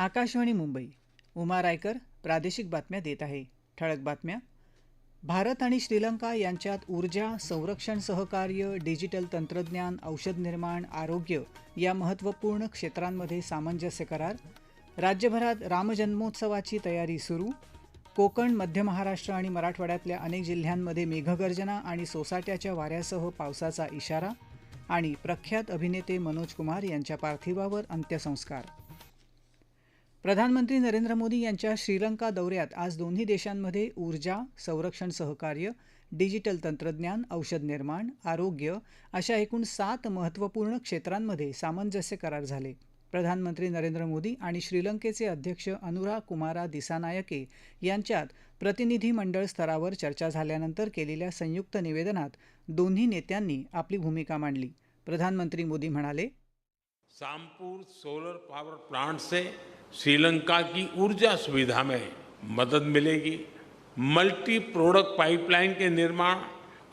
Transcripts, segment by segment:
आकाशवाणी मुंबई. उमा रायकर प्रादेशिक बातम्या देत आहे. ठळक बातम्या. भारत आणि श्रीलंका यांच्यात ऊर्जा संरक्षण सहकार्य डिजिटल तंत्रज्ञान औषध निर्माण आरोग्य या महत्त्वपूर्ण क्षेत्रांमध्ये सामंजस्य करार. राज्यभरात रामजन्मोत्सवाची तयारी सुरू. कोकण मध्य महाराष्ट्र आणि मराठवाड्यातल्या अनेक जिल्ह्यांमध्ये मेघगर्जना आणि सोसाट्याच्या वाऱ्यासह पावसाचा इशारा आणि प्रख्यात अभिनेते मनोज कुमार यांच्या पार्थिवावर अंत्यसंस्कार. प्रधानमंत्री नरेंद्र मोदी यांच्या श्रीलंका दौऱ्यात आज दोन्ही देशांमध्ये ऊर्जा संरक्षण सहकार्य डिजिटल तंत्रज्ञान औषध निर्माण आरोग्य अशा एकूण सात महत्त्वपूर्ण क्षेत्रांमध्ये सामंजस्य करार झाले. प्रधानमंत्री नरेंद्र मोदी आणि श्रीलंकेचे अध्यक्ष अनुरा कुमारा दिसानायके यांच्यात प्रतिनिधी मंडळ स्तरावर चर्चा झाल्यानंतर केलेल्या संयुक्त निवेदनात दोन्ही नेत्यांनी आपली भूमिका मांडली. प्रधानमंत्री मोदी म्हणाले सामपूर सोलर पॉवर प्लांट से श्रीलंका की ऊर्जा सुविधा में मदद मिलेगी। मल्टी प्रोडक्ट पाइपलाइन के निर्माण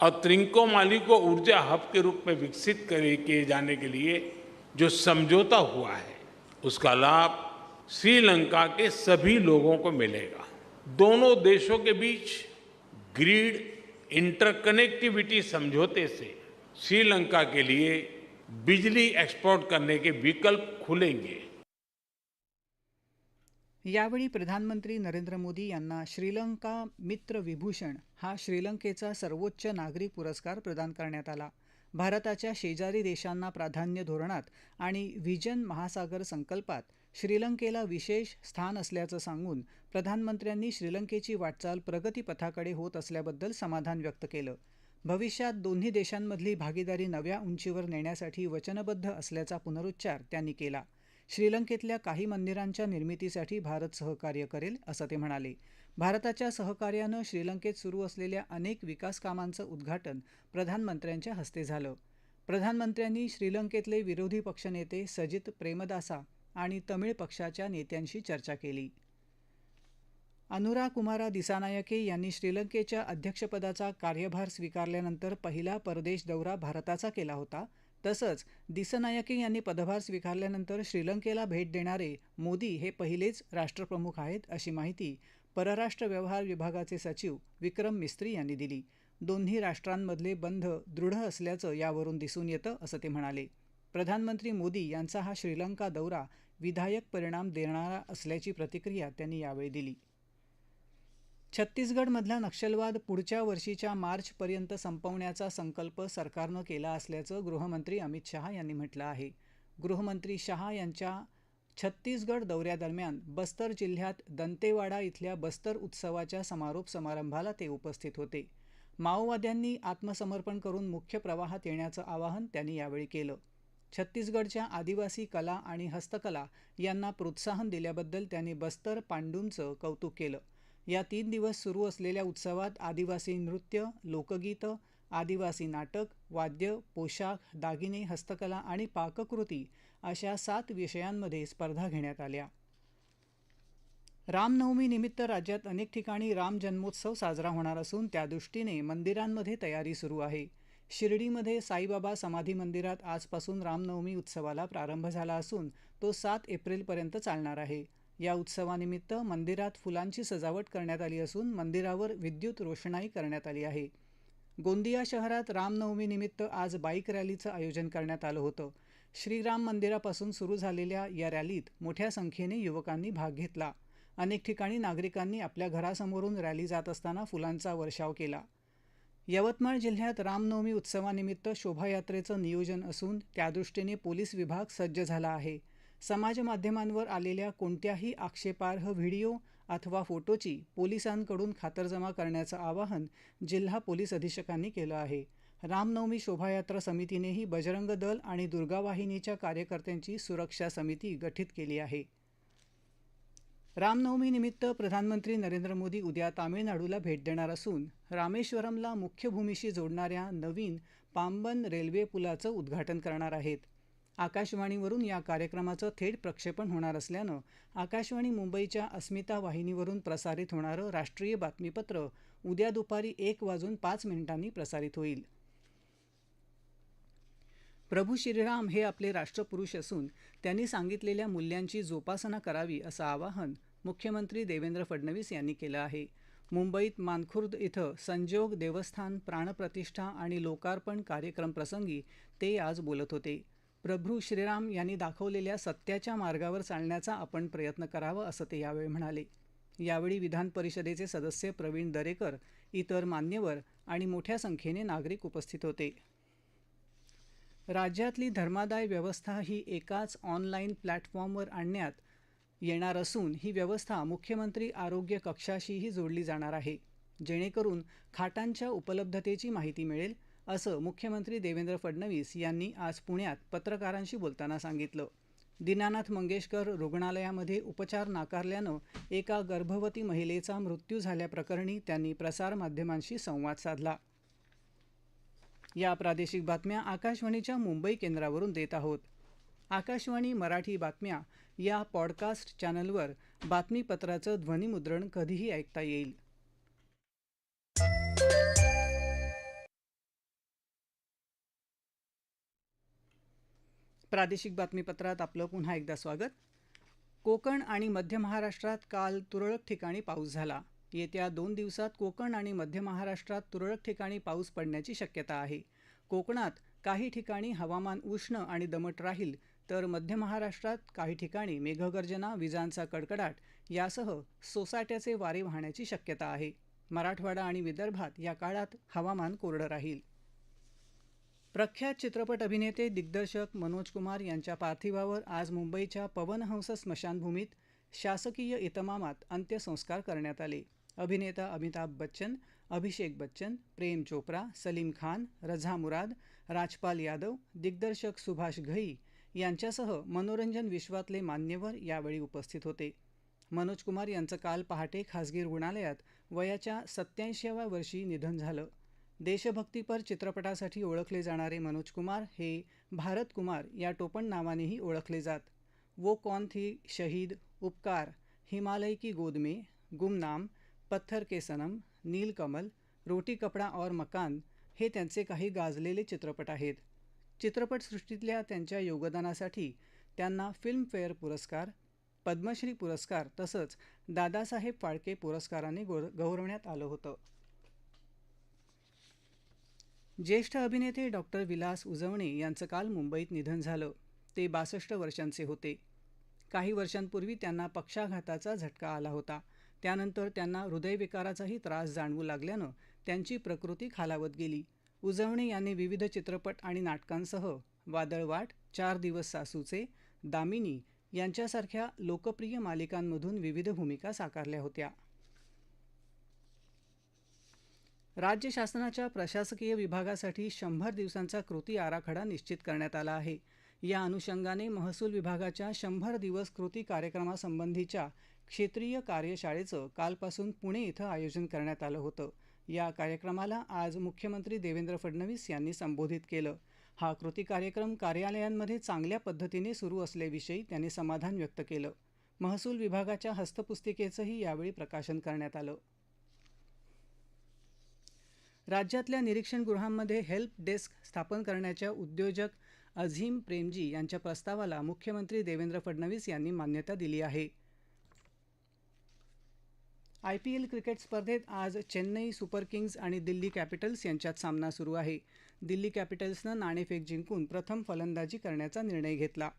और त्रिंकोमाली को ऊर्जा हब के रूप में विकसित करे, किए जाने के लिए जो समझौता हुआ है, उसका लाभ श्रीलंका के सभी लोगों को मिलेगा। दोनों देशों के बीच ग्रीड इंटरकनेक्टिविटी समझौते से श्रीलंका के लिए बिजली एक्सपोर्ट करने के विकल्प खुलेंगे। यावेळी प्रधानमंत्री नरेंद्र मोदी यांना श्रीलंका मित्र विभूषण हा श्रीलंकेचा सर्वोच्च नागरी पुरस्कार प्रदान करण्यात आला. भारताच्या शेजारी देशांना प्राधान्य धोरणात आणि व्हिजन महासागर संकल्पात श्रीलंकेला विशेष स्थान असल्याचं सांगून प्रधानमंत्र्यांनी श्रीलंकेची वाटचाल प्रगतीपथाकडे होत असल्याबद्दल समाधान व्यक्त केलं. भविष्यात दोन्ही देशांमधली भागीदारी नव्या उंचीवर नेण्यासाठी वचनबद्ध असल्याचा पुनरुच्चार त्यांनी केला. श्रीलंकेतल्या काही मंदिरांच्या निर्मितीसाठी भारत सहकार्य करेल असं ते म्हणाले. भारताच्या सहकार्यानं श्रीलंकेत सुरू असलेल्या अनेक विकास कामांचं उद्घाटन प्रधानमंत्र्यांच्या हस्ते झालं. प्रधानमंत्र्यांनी श्रीलंकेतले विरोधी पक्षनेते सजित प्रेमदासा आणि तमिळ पक्षाच्या नेत्यांशी चर्चा केली. अनुरा कुमारा दिसानायके यांनी श्रीलंकेच्या अध्यक्षपदाचा कार्यभार स्वीकारल्यानंतर पहिला परदेश दौरा भारताचा केला होता तसंच दिसनायके यांनी पदभार स्वीकारल्यानंतर श्रीलंकेला भेट देणारे मोदी हे पहिलेच राष्ट्रप्रमुख आहेत अशी माहिती परराष्ट्र व्यवहार विभागाचे सचिव विक्रम मिस्त्री यांनी दिली. दोन्ही राष्ट्रांमधले बंध दृढ असल्याचं यावरून दिसून येतं असं ते म्हणाले. प्रधानमंत्री मोदी यांचा हा श्रीलंका दौरा विधायक परिणाम देणारा असल्याची प्रतिक्रिया त्यांनी यावेळी दिली. छत्तीसगडमधला नक्षलवाद पुढच्या वर्षीच्या मार्चपर्यंत संपवण्याचा संकल्प सरकारनं केला असल्याचं गृहमंत्री अमित शहा यांनी म्हटलं आहे. गृहमंत्री शहा यांच्या छत्तीसगड दौऱ्यादरम्यान बस्तर जिल्ह्यात दंतेवाडा इथल्या बस्तर उत्सवाच्या समारोप समारंभाला ते उपस्थित होते. माओवाद्यांनी आत्मसमर्पण करून मुख्य प्रवाहात येण्याचं आवाहन त्यांनी यावेळी केलं. छत्तीसगडच्या आदिवासी कला आणि हस्तकला यांना प्रोत्साहन दिल्याबद्दल त्यांनी बस्तर पांडूंचं कौतुक केलं. या तीन दिवस सुरू असलेल्या उत्सवात आदिवासी नृत्य लोकगीतं आदिवासी नाटक वाद्य पोशाख दागिने हस्तकला आणि पाककृती अशा सात विषयांमध्ये स्पर्धा घेण्यात आल्या. रामनवमीनिमित्त राज्यात अनेक ठिकाणी राम जन्मोत्सव साजरा होणार असून त्यादृष्टीने मंदिरांमध्ये तयारी सुरू आहे. शिर्डीमध्ये साईबाबा समाधी मंदिरात आजपासून रामनवमी उत्सवाला प्रारंभ झाला असून तो सात एप्रिलपर्यंत चालणार आहे. या उत्सवानिमित्त मंदिरात फुलांची सजावट करण्यात आली असून मंदिरावर विद्युत रोषणाई करण्यात आली आहे. गोंदिया शहरात रामनवमीनिमित्त आज बाईक रॅलीचं आयोजन करण्यात आलं होतं. श्रीराम मंदिरापासून सुरू झालेल्या या रॅलीत मोठ्या संख्येने युवकांनी भाग घेतला. अनेक ठिकाणी नागरिकांनी आपल्या घरासमोरून रॅली जात असताना फुलांचा वर्षाव केला. यवतमाळ जिल्ह्यात रामनवमी उत्सवानिमित्त शोभायात्रेचं नियोजन असून त्यादृष्टीने पोलीस विभाग सज्ज झाला आहे. समाजमाध्यमांवर आलेल्या कोणत्याही आक्षेपार्ह व्हिडिओ अथवा फोटोची पोलिसांकडून खातरजमा करण्याचं आवाहन जिल्हा पोलीस अधीक्षकांनी केलं आहे. रामनवमी शोभायात्रा समितीनेही बजरंग दल आणि दुर्गा वाहिनीच्या कार्यकर्त्यांची सुरक्षा समिती गठीत केली आहे. रामनवमीनिमित्त प्रधानमंत्री नरेंद्र मोदी उद्या तामिळनाडूला भेट देणार असून रामेश्वरमला मुख्य भूमीशी जोडणाऱ्या नवीन पांबन रेल्वे पुलाचं उद्घाटन करणार आहेत. आकाशवाणीवरून या कार्यक्रमाचं थेट प्रक्षेपण होणार असल्यानं आकाशवाणी मुंबईच्या अस्मिता वाहिनीवरून प्रसारित होणारं राष्ट्रीय बातमीपत्र उद्या दुपारी एक वाजून पाच मिनिटांनी प्रसारित होईल. प्रभू श्रीराम हे आपले राष्ट्रपुरुष असून त्यांनी सांगितलेल्या मूल्यांची जोपासना करावी असं आवाहन मुख्यमंत्री देवेंद्र फडणवीस यांनी केलं आहे. मुंबईत मानखुर्द इथं संजोग देवस्थान प्राणप्रतिष्ठा आणि लोकार्पण कार्यक्रम प्रसंगी ते आज बोलत होते. प्रभू श्रीराम यांनी दाखवलेल्या सत्याच्या मार्गावर चालण्याचा आपण प्रयत्न करावा असं ते यावेळी म्हणाले. यावेळी विधान परिषदेचे सदस्य प्रवीण दरेकर इतर मान्यवर आणि मोठ्या संख्येने नागरिक उपस्थित होते. राज्यातली धर्मादाय व्यवस्था ही एकाच ऑनलाईन प्लॅटफॉर्मवर आणण्यात येणार असून ही व्यवस्था मुख्यमंत्री आरोग्य कक्षाशीही जोडली जाणार आहे. जेणेकरून खाटांच्या उपलब्धतेची माहिती मिळेल असं मुख्यमंत्री देवेंद्र फडणवीस यांनी आज पुण्यात पत्रकारांशी बोलताना सांगितलं. दीनानाथ मंगेशकर रुग्णालयामध्ये उपचार नाकारल्यानं एका गर्भवती महिलेचा मृत्यू झाल्याप्रकरणी त्यांनी प्रसारमाध्यमांशी संवाद साधला. या प्रादेशिक बातम्या आकाशवाणीच्या मुंबई केंद्रावरून देत आहोत. आकाशवाणी मराठी बातम्या या पॉडकास्ट चॅनलवर बातमीपत्राचं ध्वनिमुद्रण कधीही ऐकता येईल. प्रादेशिक बातमीपत्रात आपलं पुन्हा एकदा स्वागत. कोकण आणि मध्य महाराष्ट्रात काल तुरळक ठिकाणी पाऊस झाला. येत्या दोन दिवसात कोकण आणि मध्य महाराष्ट्रात तुरळक ठिकाणी पाऊस पडण्याची शक्यता आहे. कोकणात काही ठिकाणी हवामान उष्ण आणि दमट राहील तर मध्य महाराष्ट्रात काही ठिकाणी मेघगर्जना विजांचा कडकडाट यासह सोसाट्याचे वारे वाहण्याची शक्यता आहे. मराठवाडा आणि विदर्भात या काळात हवामान कोरडं राहील. प्रख्यात चित्रपट अभिनेते दिग्दर्शक मनोज कुमार यांच्या पार्थिवावर आज मुंबईच्या पवनहंस स्मशानभूमीत शासकीय इतमामात अंत्यसंस्कार करण्यात आले. अभिनेता अमिताभ बच्चन अभिषेक बच्चन प्रेम चोप्रा सलीम खान रझा मुराद राजपाल यादव दिग्दर्शक सुभाष घई यांच्यासह मनोरंजन विश्वातले मान्यवर यावेळी उपस्थित होते. मनोज कुमार यांचं काल पहाटे खासगी रुग्णालयात वयाच्या सत्याऐंशीव्या वर्षी निधन झालं. देशभक्तीपर चित्रपटासाठी ओळखले जाणारे मनोज कुमार हे भारत कुमार या टोपण नावानेही ओळखले जात. वो कौन थी शहीद उपकार हिमालय की गोद में गुमनाम पत्थर के सनम नीलकमल रोटी कपडा और मकान हे त्यांचे काही गाजलेले चित्रपट आहेत. चित्रपटसृष्टीतल्या त्यांच्या योगदानासाठी त्यांना फिल्मफेअर पुरस्कार पद्मश्री पुरस्कार तसंच दादासाहेब फाळके पुरस्काराने गौर गौरवण्यात आलं होतं. ज्येष्ठ अभिनेते डॉक्टर विलास उजवणे यांचं काल मुंबईत निधन झालं. ते बासष्ट वर्षांचे होते. काही वर्षांपूर्वी त्यांना पक्षाघाताचा झटका आला होता. त्यानंतर त्यांना हृदयविकाराचाही त्रास जाणवू लागल्यानं त्यांची प्रकृती खालावत गेली. उजवणे यांनी विविध चित्रपट आणि नाटकांसह वादळवाट चार दिवस सासूचे दामिनी यांच्यासारख्या लोकप्रिय मालिकांमधून विविध भूमिका साकारल्या होत्या. राज्य शासनाच्या प्रशासकीय विभागासाठी शंभर दिवसांचा कृती आराखडा निश्चित करण्यात आला आहे. या अनुषंगाने महसूल विभागाच्या शंभर दिवस कृती कार्यक्रमासंबंधीच्या क्षेत्रीय कार्यशाळेचं कालपासून पुणे इथं आयोजन करण्यात आलं होतं. या कार्यक्रमाला आज मुख्यमंत्री देवेंद्र फडणवीस यांनी संबोधित केलं. हा कृती कार्यक्रम कार्यालयांमध्ये चांगल्या पद्धतीने सुरू असल्याविषयी त्यांनी समाधान व्यक्त केलं. महसूल विभागाच्या हस्तपुस्तिकेचंही यावेळी प्रकाशन करण्यात आलं. राज्यातल्या निरीक्षणगृहांमध्ये हेल्प डेस्क स्थापन करण्याच्या उद्योजक अझीम प्रेमजी यांच्या प्रस्तावाला मुख्यमंत्री देवेंद्र फडणवीस यांनी मान्यता दिली आहे. आय पी एल क्रिकेट स्पर्धेत आज चेन्नई सुपर किंग्ज आणि दिल्ली कॅपिटल्स यांच्यात सामना सुरू आहे. दिल्ली कॅपिटल्सनं नाणेफेक जिंकून प्रथम फलंदाजी करण्याचा निर्णय घेतला.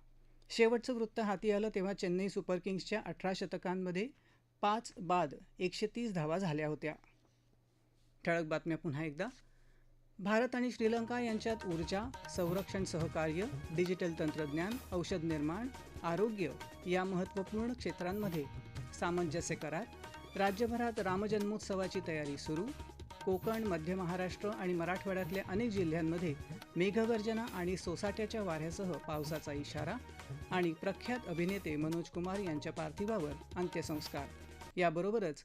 शेवटचं वृत्त हाती आलं तेव्हा चेन्नई सुपर किंग्सच्या अठरा शतकांमध्ये पाच बाद एकशे तीस धावा झाल्या होत्या. ठळक बातम्या पुन्हा एकदा. भारत आणि श्रीलंका यांच्यात ऊर्जा संरक्षण सहकार्य डिजिटल तंत्रज्ञान औषध निर्माण आरोग्य या महत्त्वपूर्ण क्षेत्रांमध्ये सामंजस्य करार राज्यभरात रामजन्मोत्सवाची तयारी सुरू कोकण मध्य महाराष्ट्र आणि मराठवाड्यातल्या अनेक जिल्ह्यांमध्ये मेघगर्जना आणि सोसाट्याच्या वाऱ्यासह पावसाचा इशारा आणि प्रख्यात अभिनेते मनोज कुमार यांच्या पार्थिवावर अंत्यसंस्कार. याबरोबरच